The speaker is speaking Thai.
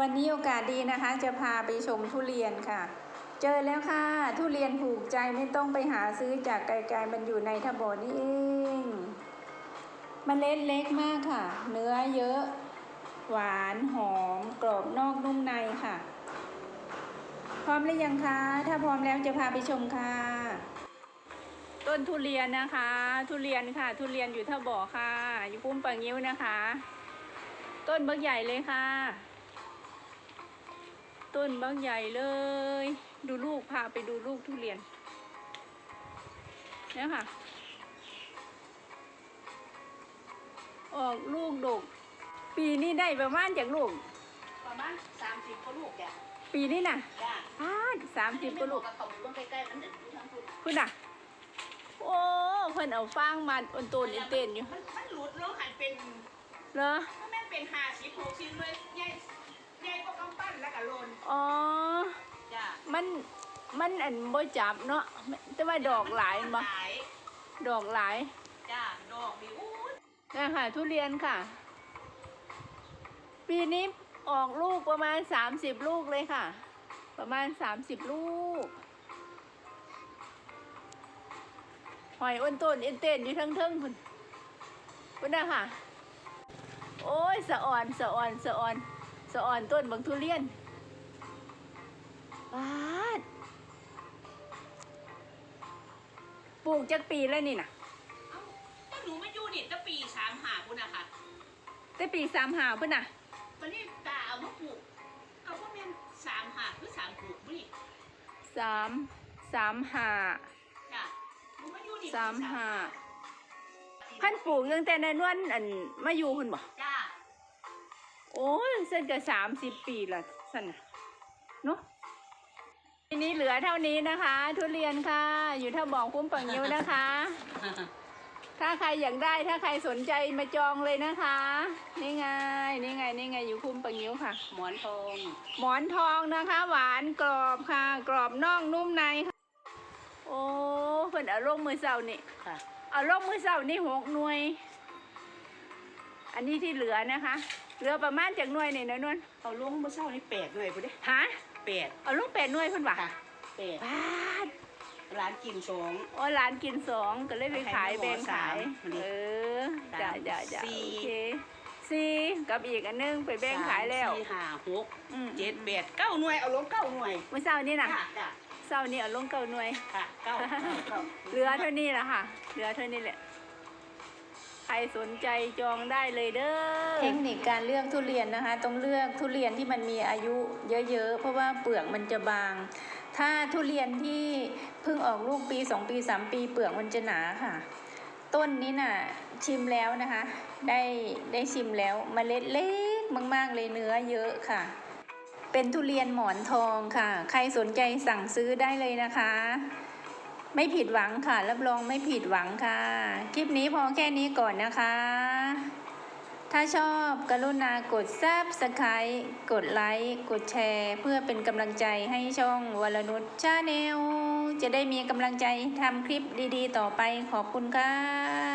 วันนี้โอกาสดีนะคะ จะพาไปชมทุเรียนค่ะ เจอแล้วค่ะ ทุเรียนถูกใจไม่ต้องไปหาซื้อจากไกลๆมันอยู่ในทบอนี่เองมันเล็ดเล็กมากค่ะ เนื้อเยอะ หวานหอม กรอบนอกนุ่มในค่ะ พร้อมหรือยังคะ ถ้าพร้อมแล้วจะพาไปชมค่ะ ต้นทุเรียนนะคะ ทุเรียนค่ะ ทุเรียนอยู่ท่าบ่อค่ะ อยู่พุ่มปังยิ้วนะคะ ต้นเบักใหญ่เลยค่ะ ต้นบักใหญ่เลย ดูลูกพาไปดูลูกทุเรียนเนี่ยค่ะ ออกลูกดก ปีนี้ได้ประมาณจากลูก ประมาณสามสิบกว่าลูกจ้ะปีนี้น่ะจ้ะพาดสามสิบกว่าลูกกระเขาลงใกล้ๆมันจะอยู่ทางคุณคุณน่ะ โอ้เพิ่นเอาฟางมาอนโตนอินเต้นอยู่มันมันหลุดแล้วหันเป็นเหรอ ถ้าแม่นเป็นห้าสิบหกสิบเลยใหญ่ใหญ่กว่ากำปั้นแล้วก็โลน อ๋อ จ้ะมันมันอันบ่จับเนาะแต่ว่าดอกหลายบ่หลายดอกหลายจ้ะดอกดีอู้ยนะคะทุเรียนค่ะ ปีนี้ออกลูกประมาณ30ลูกเลยค่ะ ประมาณ30ลูก หอยอ้นต้นเอ็นเต้นอยู่ทั้งเทิงคุณคุณนะค่ะ โอ้ยสะอ่อนสะอ่อนสะอ่อนสะอ่อนต้นบางทุเรียน บาดปลูกจากปีแล้วนี่นะเอ้าก็หนูมาอยู่นี่ตั้งปีสามหาคุณอะค่ะแต่ปีสามหาเพิ่นน่ะวันนี้ตาเอามาปลูกก็ว่าแม่นสามหาหรือสามปลูกนี่สามสามหา จ้ะหนูมาอยู่นี่สามหา พันปลูกตั้งแต่ในนวลอันมาอยู่คุณบ่ จ้ะโอ้ยเส้นจะสามสิบปีละสันน่ะเนาะ ทีนี้เหลือเท่านี้นะคะ ทุเรียนค่ะ อยู่ท่าบอกคุ้มปังยิ้วนะคะ ถ้าใครอยากได้ถ้าใครสนใจมาจองเลยนะคะ นี่ไงนี่ไงนี่ไงอยู่คุ้มปังยิ้วค่ะ หมอนทอง หมอนทองนะคะ หวานกรอบค่ะ กรอบนอกนุ่มในค่ะ โอ้เพิ่นเอาลงมือเสานี่ค่ะ เอาลงมือเสานี่หกหน่วย อันนี้ที่เหลือนะคะ เหลือประมาณจากหน่วยนี่นะนวลเอาลงเมื่อเช้านี่แปดหน่วยพุ่นเด้ฮะ แปดเอาลงแปดหน่วยเพิ่นว่าค่ะแปดบาทร้านกินสอง โอ้ร้านกินสองก็เลยไปขายขายแบ่งขายสามเออจ้าสามจ้าจ้าสี่ โอเคสี่กับอีกอันหนึงไปแบ่งขายแล้วสมสี่ห้าหกอืมเจ็ดแปดเก้าหน่วยเอาลงเก้าหน่วยเมื่อเช้านี่นะค่ะจ้ะเช้านี่เอาลงเก้าหน่วย ค่ะเก้าเก้าเก้าเหลือเท่านี้แหละค่ะ เหลือเท่านี้แหละ ใครสนใจจองได้เลยเด้อ เทคนิคการเลือกทุเรียนนะคะ ต้องเลือกทุเรียนที่มันมีอายุเยอะๆ เพราะว่าเปลือกมันจะบาง ถ้าทุเรียนที่เพิ่งออกลูกปี 2 ปี 3 ปีเปลือกมันจะหนาค่ะ ต้นนี้น่ะชิมแล้วนะคะ ได้ได้ชิมแล้วมเมล็ดเล็กมากๆเลยเนื้อเยอะค่ะ เป็นทุเรียนหมอนทองค่ะ ใครสนใจสั่งซื้อได้เลยนะคะ ไม่ผิดหวังค่ะ รับรองไม่ผิดหวังค่ะ คลิปนี้พอแค่นี้ก่อนนะคะ ถ้าชอบกรุณากดซับสไครต์กดไลค์ กดแชร์ เพื่อเป็นกำลังใจให้ช่องวรนุชชาแนลจะได้มีกำลังใจทำคลิปดีๆ ต่อไปขอบคุณค่ะ